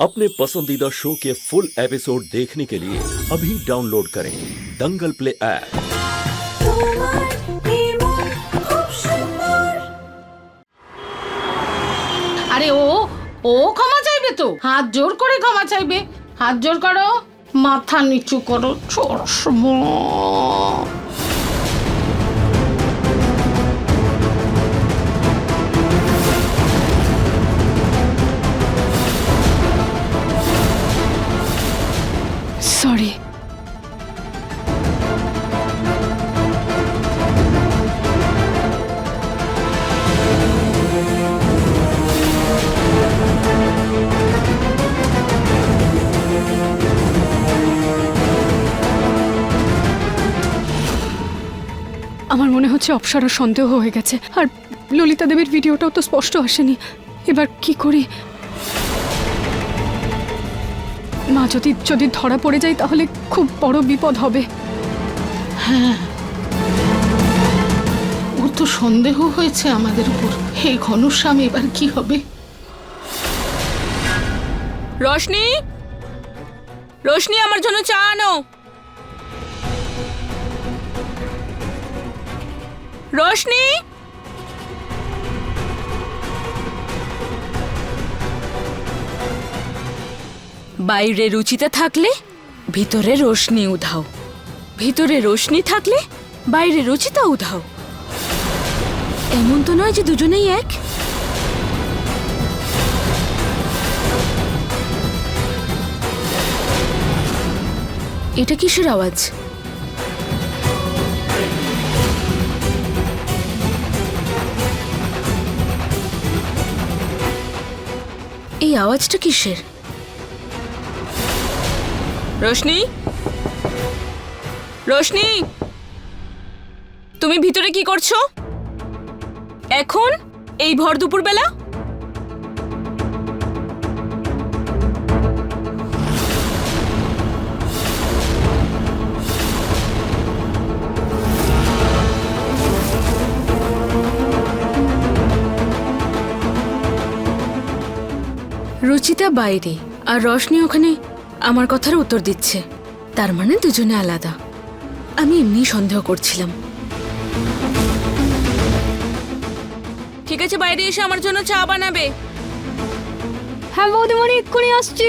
अपने पसंदीदा शो के फुल एपिसोड देखने के लिए अभी डाउनलोड करें दंगल प्ले ऐप তোমার নির্মল খুব সুন্দর আরে ও ও ক্ষমা চাইবে তো হাত জোর করে ক্ষমা চাইবে হাত জোর করো মাথা নিচু করো চশমা হচ্ছে অপসরার সন্দেহ হয়ে গেছে। আর ললিতা দেবীর ভিডিওটাও তো স্পষ্ট আসেনি। এবার কি করি? মা যদি যদি ধরা পড়ে যায় তাহলে খুব বড় বিপদ হবে। হ্যাঁ। ওর তো সন্দেহ হয়েছে আমাদের উপর। হে ঘনশ্যাম এবার কি হবে? রোশনি? রোশনি আমার জন্য চা আনো। রোশনি? বাইরে রুচিতে থাকলে ভিতরে রোশনি উধাও। ভিতরে রোশনি থাকলে বাইরে রুচিতা উধাও। এমন তো নয় যে দুজনেই এক। এটা কিসের আওয়াজ? এই আওয়াজটা কিসের? রোশনি? রোশনি? তুমি ভিতরে কি করছ? এখন? এই ভর দুপুর বেলা রুচিতা বাইরে আর রশনি ওখানে আমার কথার উত্তর দিচ্ছে। তার মানে দুজনে আলাদা। আমি এমনি সন্দেহ করছিলাম। ঠিক আছে বাইরে এসে আমার জন্য চা বানাবে। হ্যাঁ বৌদিমণি এক্ষুনি আসছি।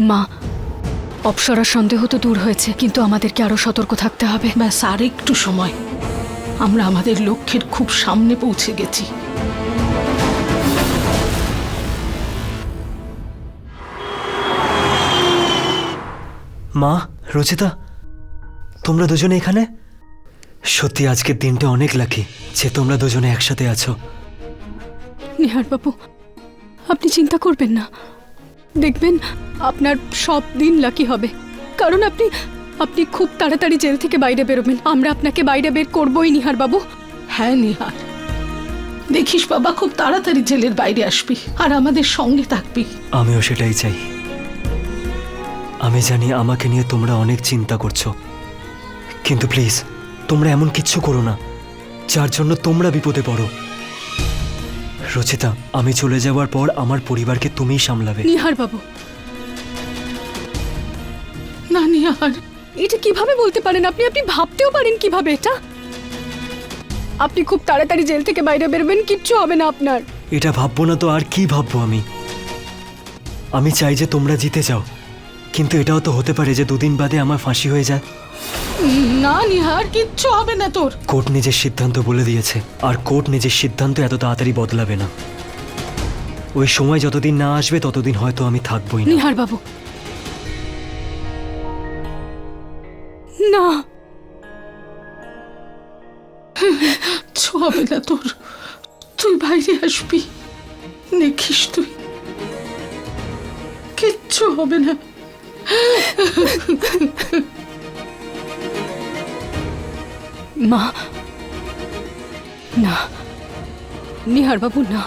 মা অপসরার সন্দেহ তো দূর হয়েছে কিন্তু আমাদেরকে আরও সতর্ক থাকতে হবে। ব্যাস আর একটু সময়। আমরা আমাদের লক্ষ্যের খুব সামনে পৌঁছে গেছি। মা রচিতা তোমরা দুজনে এখানে? সত্যি আজকের দিনটা অনেক লাকি যে তোমরা দুজনে একসাথে আছো। নিহার বাবু আপনি চিন্তা করবেন না। দেখবেন আপনার সব দিন লাকি হবে। কারণ আপনি আপনি খুব তাড়াতাড়ি জেল থেকে বাইরে বেরোবেন। আমরা আপনাকে বাইরে বের করবই নিহার বাবু হ্যাঁ নিহার। দেখিস বাবা খুব তাড়াতাড়ি জেলের বাইরে আসবি আর আমাদের সঙ্গে থাকবি। আমিও সেটাই চাই। আমি জানি আমাকে নিয়ে তোমরা অনেক চিন্তা করছ। কিন্তু প্লিজ তোমরা এমন কিচ্ছু করো না যার জন্য তোমরা বিপদে পড়ো। রচিতা আমি চলে যাওয়ার পর আমার পরিবারকে তুমিই সামলাবে। নিহার বাবু। না নিহার এটা কীভাবে বলতে পারেন আপনি? আপনি ভাবতেও পারেন কীভাবে এটা? আপনি খুব তাড়াতাড়ি জেল থেকে বাইরে বেরবেন কিচ্ছু হবে না আপনার। এটা ভাববো না তো আর কি ভাববো আমি? আমি চাই যে তোমরা জিতে যাও কিন্তু এটাও তো হতে পারে যে দুদিন বাদে আমার ফাঁসি হয়ে যায়। না নিহার কিচ্ছু হবে না তোর। কোর্ট নিজের সিদ্ধান্ত বলে দিয়েছে আর কোর্ট নিজের সিদ্ধান্ত এত তাড়াতাড়ি বদলাবে না। ওই সময় যতদিন না আসবে ততদিন হয়তো আমি থাকবোই না। নিহার বাবু। না। কিচ্ছু হবে না তোর। তুই বাইরে আসবি। দেখিস তুই। কিচ্ছু হবে না। মা। না। নিহার বাবু, না।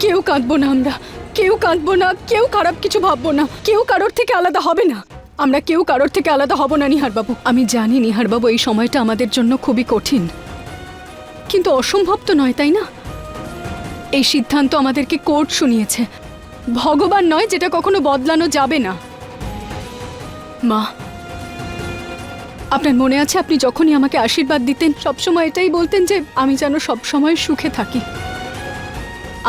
কেউ কাঁদবো না আমরা। কেউ কাঁদবো না, কেউ খারাপ কিছু ভাববো না। কেউ কারোর থেকে আলাদা হবে না। আমরা কেউ কারোর থেকে আলাদা হব না, নিহার বাবু। আমি জানি নিহারবাবু এই সময়টা আমাদের জন্য খুবই কঠিন। কিন্তু অসম্ভব তো নয়, তাই না? এই সিদ্ধান্ত আমাদেরকে কোর্ট শুনিয়েছে। ভগবান নয়, যেটা কখনো বদলানো যাবে না। মা। আপনার মনে আছে আপনি যখনই আমাকে আশীর্বাদ দিতেন, সবসময় এটাই বলতেন যে আমি যেন সবসময় সুখে থাকি।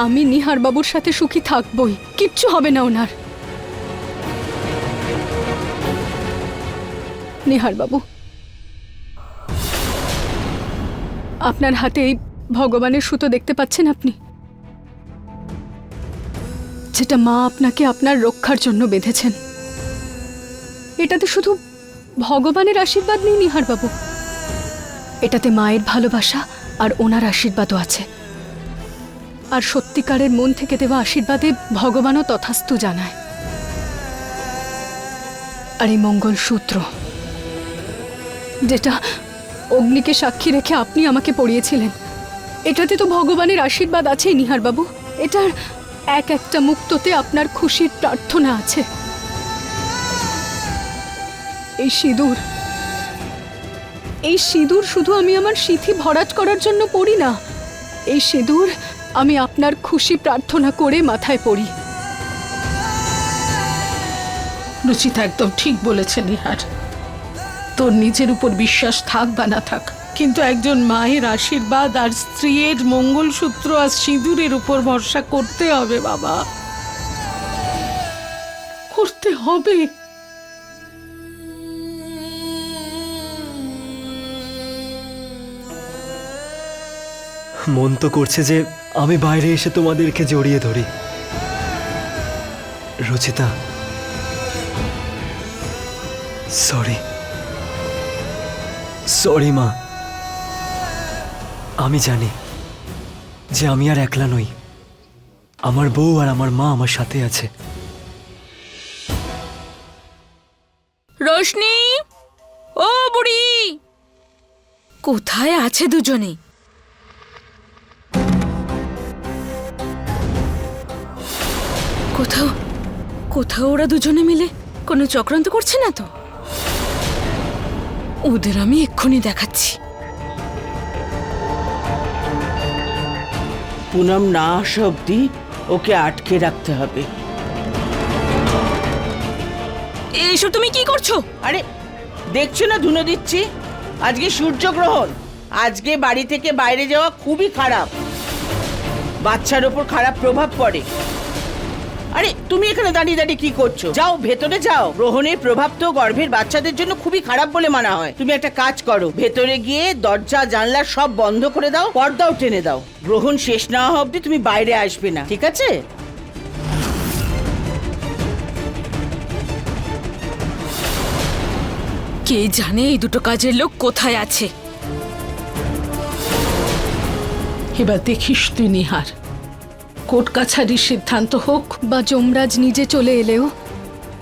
আমি নিহার বাবুর সাথে সুখী থাকবই, কিচ্ছু হবে না ওনার। নিহার বাবু আপনার হাতে এই ভগবানের সুতো দেখতে পাচ্ছেন আপনি? যেটা মা আপনাকে আপনার রক্ষার জন্য বেঁধেছেন। এটাতে শুধু ভগবানের আশীর্বাদ নেই নিহার বাবু এটাতে মায়ের ভালোবাসা আর ওনার আশীর্বাদও আছে। আর সত্যিকারের মন থেকে দেওয়া আশীর্বাদে ভগবানও তথাস্তু জানায়। আর এই মঙ্গলসূত্র, যেটা অগ্নিকে সাক্ষী রেখে আপনি আমাকে পড়িয়েছিলেন, এটাতে তো ভগবানের আশীর্বাদ আছেই নিহার বাবু এটার এক একটা মুক্ততে আপনার খুশির প্রার্থনা আছে। এই সিঁদুর। এই সিঁদুর শুধু আমি আমার সিথি ভরাট করার জন্য পড়ি না। এই সিঁদুর আমি আপনার খুশি প্রার্থনা করে মাথায় পড়ি। রুচিতা একদম ঠিক বলেছে, নিহার। তোর নিজের উপর বিশ্বাস থাক বা না থাক, কিন্তু একজন মায়ের আশীর্বাদ আর স্ত্রীর মঙ্গলসূত্র আর সিঁদুরের উপর ভরসা করতে হবে, বাবা। করতে হবে। মন তো করছে যে আমি বাইরে এসে তোমাদেরকে জড়িয়ে ধরি। রচিতা সরি সরি মা। আমি জানি যে আমি আর একলা নই। আমার বউ আর আমার মা আমার সাথে আছে। রোশনি! ও বুড়ি! কোথায় আছে দুজনে? কোথাও কোথাও ওরা দুজনে মিলে কোনো চক্রান্ত করছে না তো? ওদের আমি এক্ষুনি দেখাচ্ছি। পুনম না আসা অব্দি ওকে আটকে রাখতে হবে। এইসব তুমি কি করছ? আরে দেখছ না ধুনো দিচ্ছি? আজকে সূর্যগ্রহণ। আজকে বাড়ি থেকে বাইরে যাওয়া খুবই খারাপ। বাচ্চার ওপর খারাপ প্রভাব পড়ে। আরে, তুমি এখানে দাঁড়িয়ে দাঁড়িয়ে কি করছ? যাও, ভেতরে যাও। গ্রহণের প্রভাব তো গর্ভের বাচ্চাদের জন্য খুবই খারাপ বলে মানা হয়। তুমি একটা কাজ করো, ভেতরে গিয়ে দরজা, জানলা সব বন্ধ করে দাও, পর্দাও টেনে দাও। গ্রহণ শেষ না হওয়া অব্দি তুমি বাইরে আসবে না, ঠিক আছে? কে জানে এই দুটো কাজের লোক কোথায় আছে? এবার দেখিস তুই, নিহার। কোর্ট কাছারির সিদ্ধান্ত হোক বা যমরাজ নিজে চলে এলেও,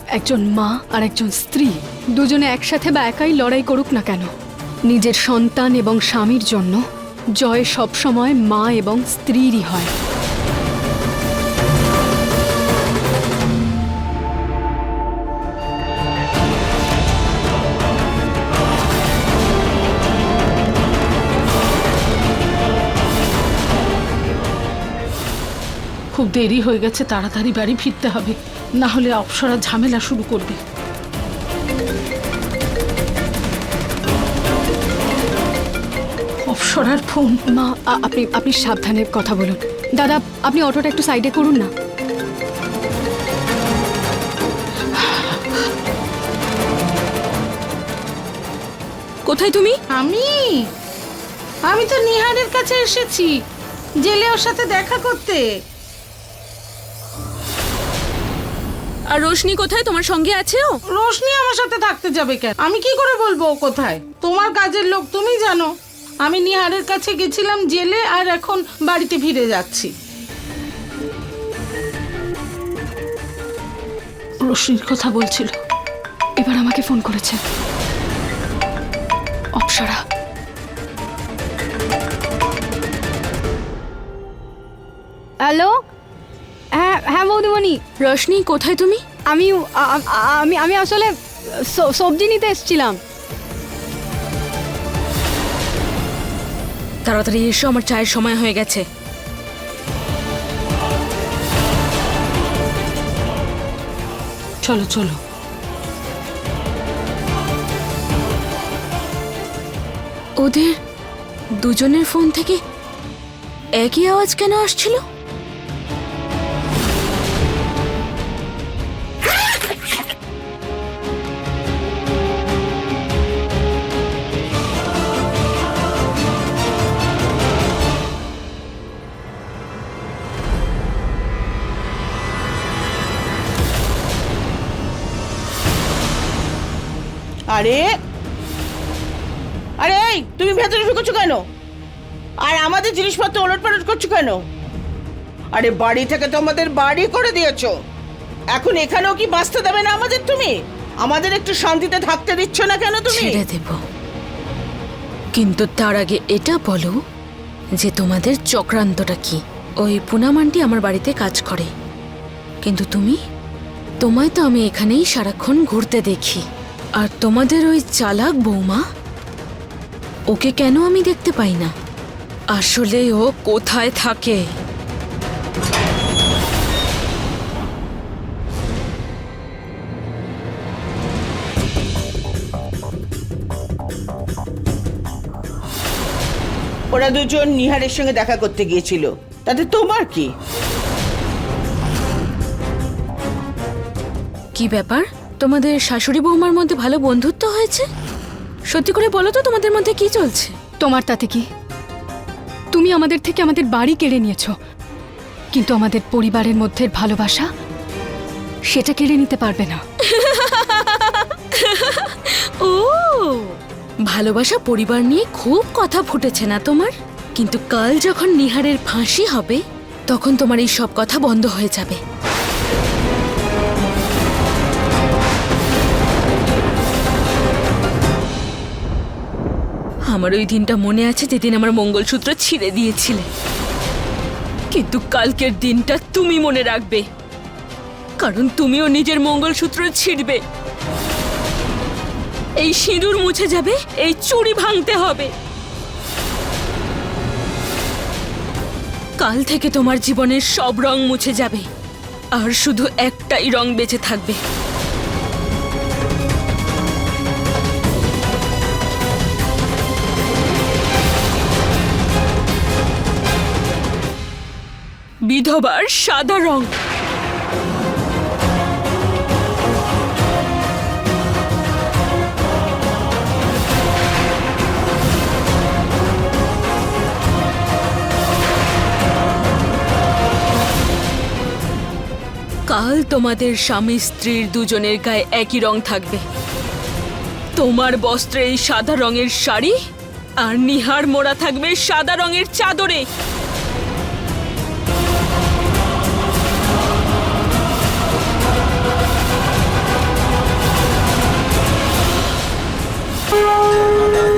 একজন মা আর একজন স্ত্রী দুজনে একসাথে বা একাই লড়াই করুক না কেন। নিজের সন্তান এবং স্বামীর জন্য জয় সবসময় মা এবং স্ত্রীরই হয়। খুব দেরি হয়ে গেছে তাড়াতাড়ি বাড়ি ফিরতে হবে। না হলে অপসরা ঝামেলা শুরু করবে। অপসরার ফোন। মা আপনি আপনি সাবধানে কথা বলুন। দাদা আপনি অটোটা একটু সাইডে করুন না। কোথায় তুমি? আমি? আমি তো নিহারের কাছে এসেছি। জেলে ওর সাথে দেখা করতে। আর রোশনি কোথায়? তোমার সঙ্গে আছে ও রোশনি আমার সাথে থাকতে যাবে কেন? আমি কি করে বলব ও কোথায়? তোমার কাজের লোক তুমি জানো। আমি নিহারের কাছে গেছিলাম জেলে আর এখন বাড়িতে ফিরে যাচ্ছি। রোশনির কথা বলছিল। এবার আমাকে ফোন করেছে। অপসরা। হ্যালো? হ্যাঁ বৌদিমণি রশনি কোথায় তুমি? আমি আ- আমি আমি আসলে স- সবজি নিতে এসেছিলাম। তাড়াতাড়ি এসো আমার চায়ের সময় হয়ে গেছে। চলো চলো। ওদের দুজনের ফোন থেকে একই আওয়াজ কেন আসছিল? আরে আরে এই, তুমি ভেতরে ঢুকেছো কেন? আর আমাদের জিনিসপত্র ওলট পালট করছ কেন? আরে বাড়ি থেকে তো আমাদের বাড়ি করে দিয়েছ। এখন এখানেও কি বাঁচতে দেবে না আমাদের তুমি? আমাদের একটু শান্তিতে থাকতে দিচ্ছ না কেন তুমি? ছেড়ে দেব। কিন্তু তার আগে এটা বলো যে তোমাদের চক্রান্তটা কি? ওই পুনাম আন্টি আমার বাড়িতে কাজ করে। কিন্তু তুমি, তোমায় তো আমি এখানেই সারাক্ষণ ঘুরতে দেখি। আর তোমাদের ওই চালাক বৌমা? ওকে কেন আমি দেখতে পাই না? আসলে ও কোথায় থাকে? ওরা দুজন নিহারের সঙ্গে দেখা করতে গিয়েছিল। তাতে তোমার কি? কি ব্যাপার? তোমাদের শাশুড়ি বৌমার মধ্যে ভালো বন্ধুত্ব হয়েছে? সত্যি করে বলো তো তোমাদের মধ্যে কি চলছে? তোমার তাতে কি? তুমি আমাদের থেকে আমাদের বাড়ি কেড়ে নিয়েছো। কিন্তু আমাদের পরিবারের মধ্যে ভালোবাসা সেটা কেড়ে নিতে পারবে না। ও ভালোবাসা পরিবার নিয়ে খুব কথা ফুটেছে না তোমার? কিন্তু কাল যখন নিহারের ফাঁসি হবে তখন তোমার এই সব কথা বন্ধ হয়ে যাবে। আমার ওই দিনটা মনে আছে যেদিন আমার মঙ্গলসূত্র ছিঁড়ে দিয়েছিলে। কিন্তু কালকের দিনটা তুমি মনে রাখবে, কারণ তুমিও নিজের মঙ্গলসূত্র ছিঁড়বে। এই সিঁদুর মুছে যাবে, এই চুড়ি ভাঙতে হবে। কাল থেকে তোমার জীবনের সব রং মুছে যাবে, আর শুধু একটাই রং বেঁচে থাকবে। বিধবার সাদা রং। কাল তোমাদের স্বামী স্ত্রীর দুজনের গায়ে একই রং থাকবে। তোমার বস্ত্রে এই সাদা রঙের শাড়ি আর নিহার মোড়া থাকবে সাদা রঙের চাদরে। Oh.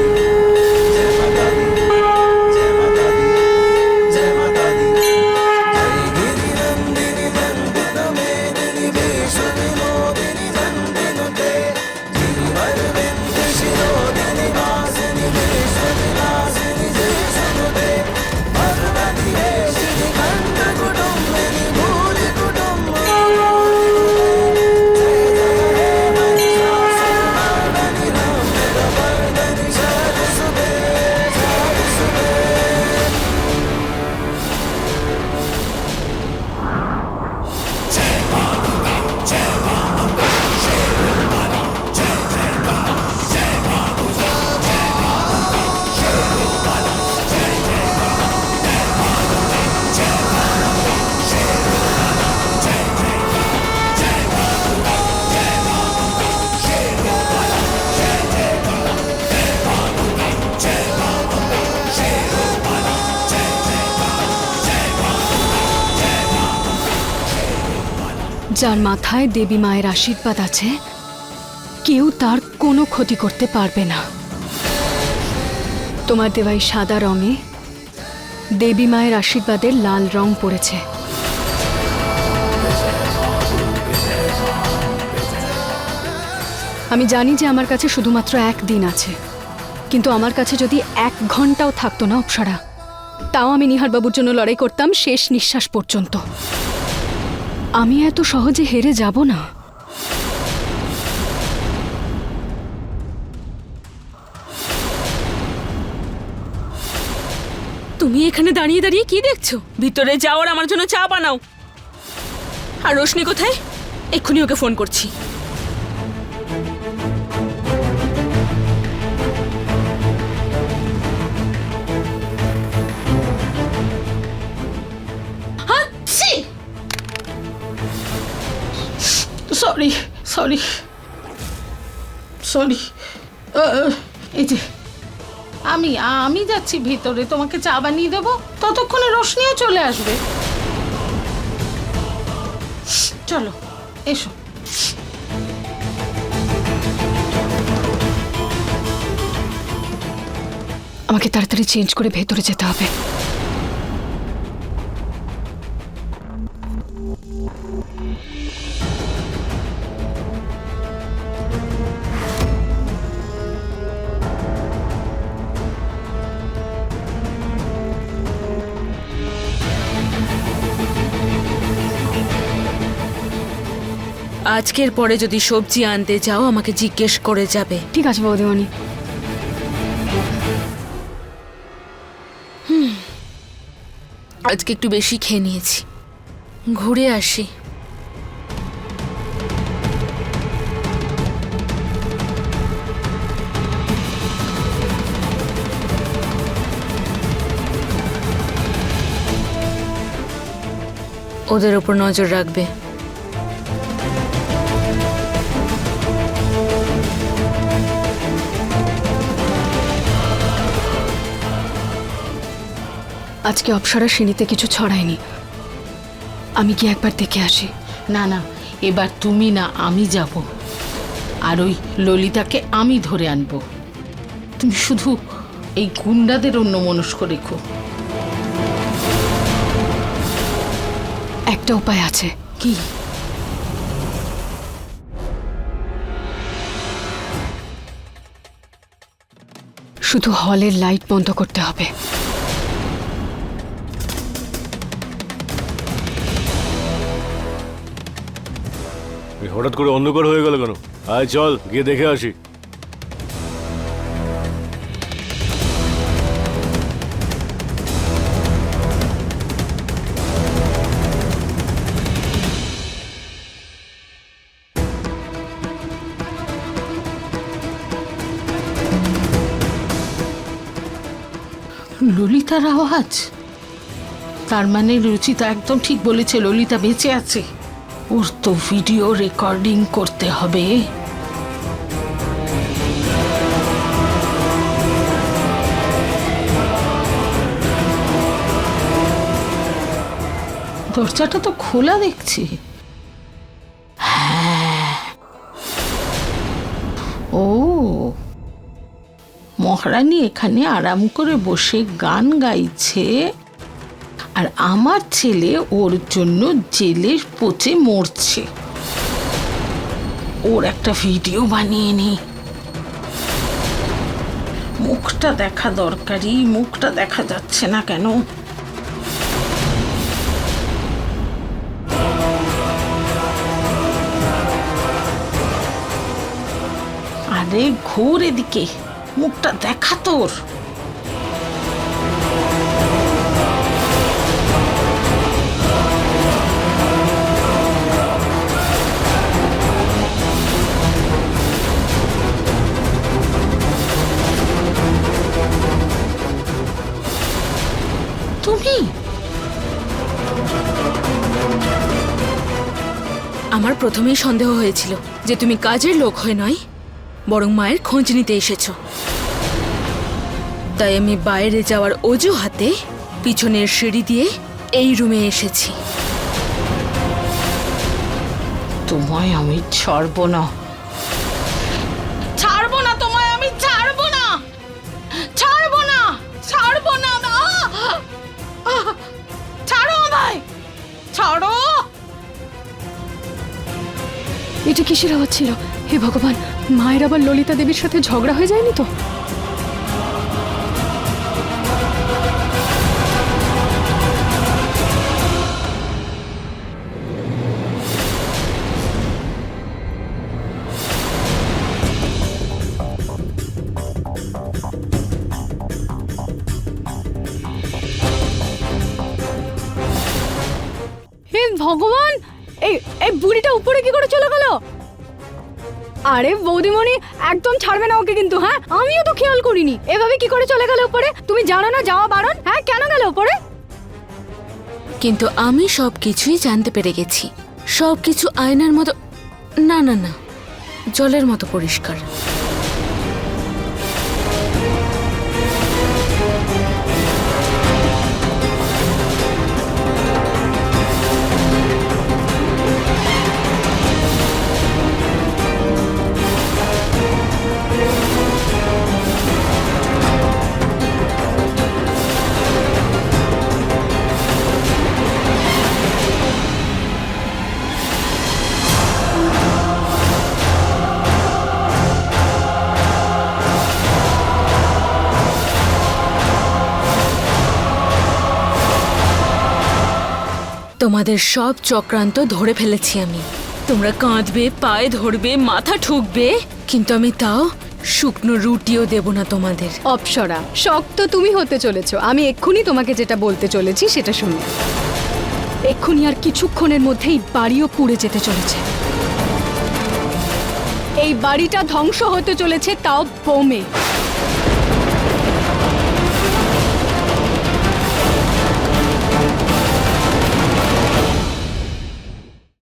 যার মাথায় দেবী মায়ের আশীর্বাদ আছে, কেউ তার কোনো ক্ষতি করতে পারবে না। তোমার দেওয়া এই সাদা রঙে দেবী মায়ের আশীর্বাদের লাল রং পড়েছে। আমি জানি যে আমার কাছে শুধুমাত্র এক দিন আছে, কিন্তু আমার কাছে যদি এক ঘন্টাও থাকতো না অপসরা, তাও আমি নিহারবাবুর জন্য লড়াই করতাম শেষ নিঃশ্বাস পর্যন্ত। আমি এত সহজে হেরে যাব না। তুমি এখানে দাঁড়িয়ে দাঁড়িয়ে কি দেখছ? ভিতরে যাওয়ার আমার জন্য চা বানাও। আর রোশনি কোথায়? এক্ষুনি ওকে ফোন করছি। সরি সরি সরি এই যে, আমি আমি যাচ্ছি ভিতরে, তোমাকে চা বানিয়ে দেবো, ততক্ষণে রোশনিও চলে আসবে। চলো, এসো। আমাকে তাড়াতাড়ি চেঞ্জ করে ভেতরে যেতে হবে। আজকের পরে যদি সবজি আনতে যাও আমাকে জিজ্ঞেস করে যাবে। ঠিক আছে বৌদিমণি। আজকে একটু বেশি খেয়ে নিয়েছি। ঘুরে আসি। ওদের ওপর নজর রাখবে। আজকে অপসরা শ্রেণীতে কিছু ছড়ায়নি। আমি কি একবার দেখে আসি। না না এবার তুমি না আমি যাব। আর ওই ললিতাকে আমি ধরে আনব। তুমি শুধু এই গুন্ডাদের অন্য মনস্ক রেখো। একটা উপায় আছে। কি? শুধু হলের লাইট বন্ধ করতে হবে। হঠাৎ করে অন্ধকার হয়ে গেল কেন? আয়, চল, গিয়ে দেখে আসি। ললিতার আওয়াজ? তার মানে রুচিতা একদম ঠিক বলেছে, ললিতা বেঁচে আছে। ওর তো ভিডিও রেকর্ডিং করতে হবে। দরজাটা তো খোলা দেখছি। হ্যাঁ। ও, মহারানী এখানে আরাম করে বসে গান গাইছে। আর আমার ছেলে ওর জন্য জেলে পচে মরছে। ওর একটা ভিডিও বানিয়ে নি। মুখটা দেখা দরকারি, মুখটা দেখা যাচ্ছে না কেন? আরে ঘোর এদিকে, মুখটা দেখা তোর। প্রথমেই সন্দেহ হয়েছিল যে তুমি কাজের লোক হয়ে নয়, বরং মায়ের খোঁজ নিতে এসেছ। তাই আমি বাইরে যাওয়ার অজুহাতে পিছনের সিঁড়ি দিয়ে এই রুমে এসেছি। তোমায় আমি ছাড়ব না। এটা কিসের আওয়াজ ছিল? হে ভগবান, মায়ের আবার ললিতা দেবীর সাথে ঝগড়া হয়ে যায়নি তো? ছাড়বে না ওকে কিন্তু হ্যাঁ? আমিও তো খেয়াল করিনি। এভাবে কি করে চলে গেল উপরে? তুমি জানো না যাওয়া বারণ? হ্যাঁ কেন গেল উপরে? কিন্তু আমি সব কিছুই জানতে পেরে গেছি। সব কিছু আয়নার মতো না না না। জলের মতো পরিষ্কার। তোমাদের সব চক্রান্ত ধরে ফেলেছি আমি। তোমরা কাঁদবে, পায়ে ধরবে, মাথা ঠুকবে, কিন্তু আমি তাও শুকনো রুটিও দেব না তোমাদের। অপসরা, শক্ত তুমি হতে চলেছো। আমি এক্ষুনি তোমাকে যেটা বলতে চলেছি সেটা শুনো। এক্ষুনি আর কিছুক্ষণের মধ্যেই বাড়িও পুড়ে যেতে চলেছে। এই বাড়িটা ধ্বংস হতে চলেছে তাও বোমে।